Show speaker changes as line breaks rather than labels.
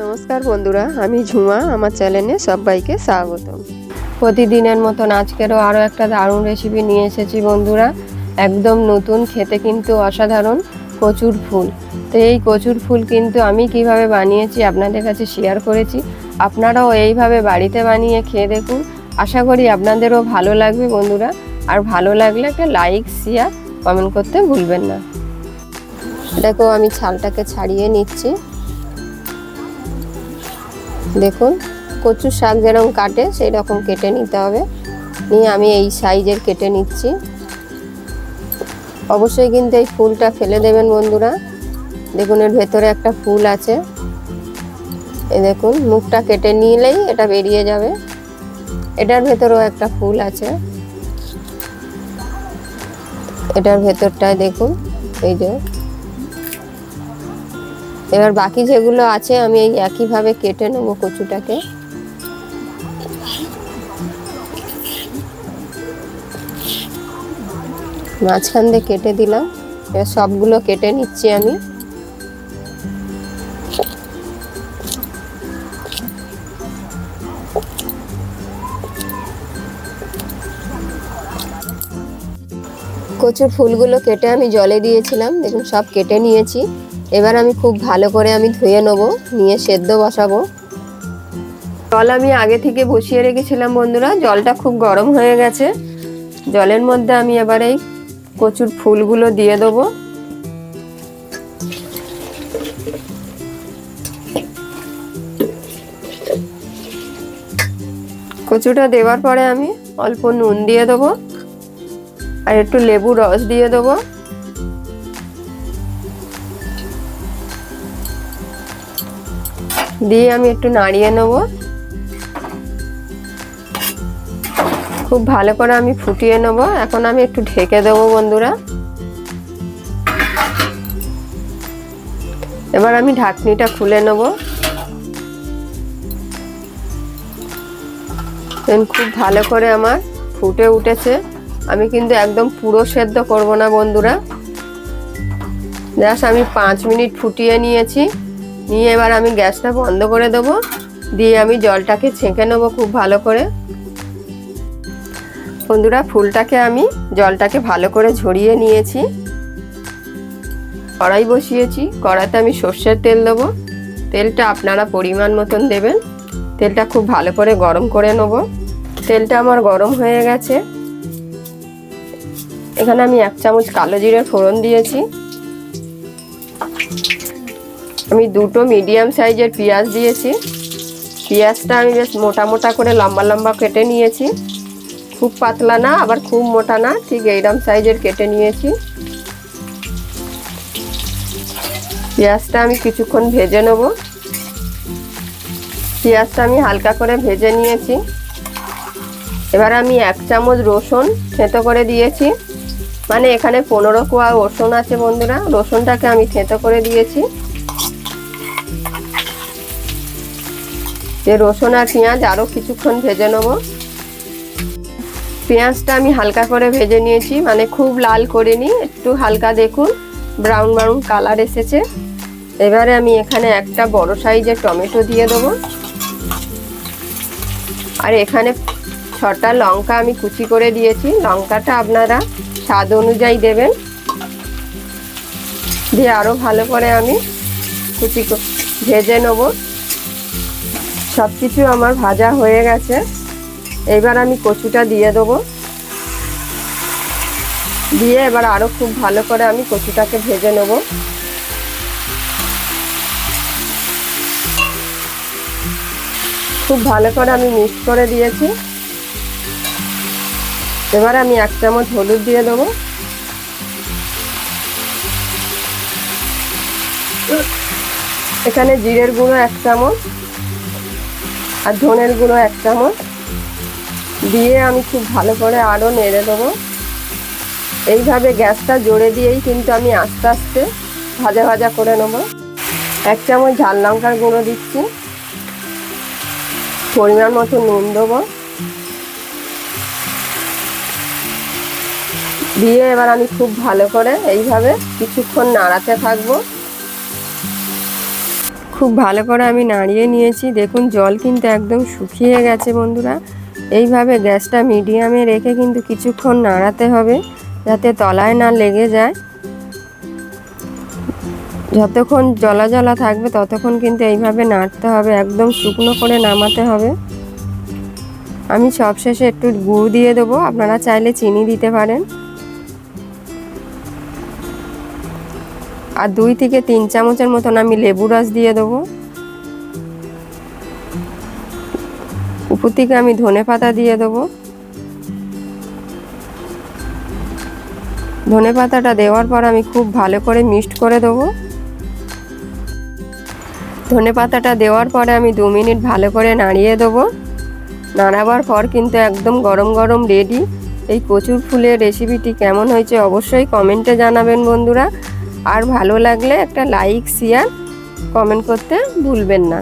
নমস্কার বন্ধুরা, আমি ঝুমা, আমার চ্যানেলে সবাইকে স্বাগত। প্রতিদিনের মতন আজকেরও আরও একটা দারুণ রেসিপি নিয়ে এসেছি বন্ধুরা। একদম নতুন, খেতে কিন্তু অসাধারণ কচুর ফুল। তো এই কচুর ফুল কিন্তু আমি কীভাবে বানিয়েছি আপনাদের কাছে শেয়ার করেছি। আপনারাও এইভাবে বাড়িতে বানিয়ে খেয়ে দেখুন। আশা করি আপনাদেরও ভালো লাগবে বন্ধুরা। আর ভালো লাগলে একটা লাইক শেয়ার কমেন্ট করতে ভুলবেন না। দেখো, আমি ছালটাকে ছাড়িয়ে নিচ্ছি। দেখুন, কচু শাক যেরকম কাটে সেই রকম কেটে নিতে হবে। নিয়ে আমি এই সাইজের কেটে নিচ্ছি। অবশ্যই কিন্তু এই ফুলটা ফেলে দেবেন বন্ধুরা। দেখুন, এর ভেতরে একটা ফুল আছে। এই দেখুন, মুখটা কেটে নিলেই এটা বেরিয়ে যাবে। এটার ভেতরেও একটা ফুল আছে। এটার ভেতরটায় দেখুন, এই যে এবার বাকি যেগুলো আছে, আমি এই একইভাবে কেটে নেব কচুটাকে। মাঝখান দিয়ে কেটে দিলাম। এবার সবগুলো কেটে নিচ্ছি আমি। কচুর ফুলগুলো কেটে আমি জলে দিয়েছিলাম। দেখুন, সব কেটে নিয়েছি। এবার আমি খুব ভালো করে আমি ধুয়ে নেব, নিয়ে সেদ্ধ বসাবো। জল আমি আগে থেকে বসিয়ে রেখেছিলাম বন্ধুরা, জলটা খুব গরম হয়ে গেছে। জলের মধ্যে আমি এবার এই কচুর ফুলগুলো দিয়ে দেবো। কচুটা দেওয়ার পরে আমি অল্প নুন দিয়ে দেবো, আর একটু লেবু রস দিয়ে দেবো। দিয়ে আমি একটু নাড়িয়ে নেব। খুব ভালো করে আমি ফুটিয়ে নেব। এখন আমি একটু ঢেকে দেবো বন্ধুরা। এবার আমি ঢাকনিটা খুলে নেব। খুব ভালো করে আমার ফুটে উঠেছে। আমি কিন্তু একদম পুরো সেদ্ধ করব না বন্ধুরা। জাস্ট আমি পাঁচ মিনিট ফুটিয়ে নিয়েছি। নিয়ে এবার আমি গ্যাসটা বন্ধ করে দেব। দিয়ে আমি জলটাকে ছেঁকে নেব খুব ভালো করে। বন্ধুরা, ফুলটাকে আমি জলটাকে ভালো করে ঝরিয়ে নিয়েছি। কড়াই বসিয়েছি, কড়াইতে আমি সর্ষের তেল দেবো। তেলটা আপনারা পরিমাণ মতন দেবেন। তেলটা খুব ভালো করে গরম করে নেব। তেলটা আমার গরম হয়ে গেছে। এখানে আমি এক চামচ কালো জিরে ফোড়ন দিয়েছি। আমি দুটো মিডিয়াম সাইজের পেঁয়াজ দিয়েছি। পেঁয়াজটা আমি বেশ মোটা মোটা করে লম্বা লম্বা কেটে নিয়েছি। খুব পাতলা না, আবার খুব মোটা না, ঠিক এইরকম সাইজের কেটে নিয়েছি। পেঁয়াজটা আমি কিছুক্ষণ ভেজে নেব। পেঁয়াজটা আমি হালকা করে ভেজে নিয়েছি। এবার আমি এক চামচ রসুন থেঁতো করে দিয়েছি। মানে এখানে পনেরো কোয়া রসুন আছে বন্ধুরা, রসুনটাকে আমি থেঁতো করে দিয়েছি। যে রসুন আর পেঁয়াজ আরও কিছুক্ষণ ভেজে নেব। পেঁয়াজটা আমি হালকা করে ভেজে নিয়েছি মানে খুব লাল করিনি, একটু হালকা দেখুন, ব্রাউন ব্রাউন কালার এসেছে। এবারে আমি এখানে একটা বড় সাইজের টমেটো দিয়ে দেবো। আর এখানে ছটা লঙ্কা আমি কুচি করে দিয়েছি, লঙ্কাটা আপনারা স্বাদ অনুযায়ী দেবেন। দিয়ে আরও ভালো করে আমি কুচি ভেজে নেব। সব কিছু আমার ভাজা হয়ে গেছে। এবার আমি কচুটা দিয়ে দেবো। দিয়ে এবার আরও খুব ভালো করে আমি কচুটাকে ভেজে নেব। খুব ভালো করে আমি মিক্স করে দিয়েছি। এবার আমি এক চামচ হলুদ দিয়ে দেবো। এখানে জিরের গুঁড়ো এক চামচ। আর ধনের গুঁড়ো এক চামচ। দিয়ে আমি খুব ভালো করে আরও নেড়ে দেবো। এইভাবে গ্যাসটা জোরে দিয়েই কিন্তু আমি আস্তে আস্তে ভাজা ভাজা করে নেব। এক চামচ ঝাল লঙ্কার গুঁড়ো দিচ্ছি। পরিমাণ মতো নুন দেবো। দিয়ে এবার আমি খুব ভালো করে এইভাবে কিছুক্ষণ নাড়াতে থাকব। খুব ভালো করে আমি নাড়িয়ে নিয়েছি। দেখুন, জল কিন্তু একদম শুকিয়ে গেছে বন্ধুরা। এইভাবে গ্যাসটা মিডিয়ামে রেখে কিন্তু কিছুক্ষণ নাড়াতে হবে, যাতে তলায় না লেগে যায়। যতক্ষণ জলা জলা থাকবে, ততক্ষণ কিন্তু এইভাবে নাড়তে হবে। একদম শুকনো করে নামাতে হবে। আমি সবশেষে একটু গুড় দিয়ে দেবো। আপনারা চাইলে চিনি দিতে পারেন। আর দুই থেকে তিন চামচের মতন আমি লেবু রস দিয়ে দেবো। উপর থেকে আমি ধনে পাতা দিয়ে দেবো। ধনে পাতাটা দেওয়ার পর আমি খুব ভালো করে মিক্সড করে দেবো। ধনে পাতাটা দেওয়ার পরে আমি দু মিনিট ভালো করে নাড়িয়ে দেবো। নাড়াবার পর কিন্তু একদম গরম গরম রেডি এই কচুর ফুলের রেসিপিটি কেমন হয়েছে অবশ্যই কমেন্টে জানাবেন বন্ধুরা। আর ভালো লাগলে একটা লাইক শেয়ার কমেন্ট করতে ভুলবেন না।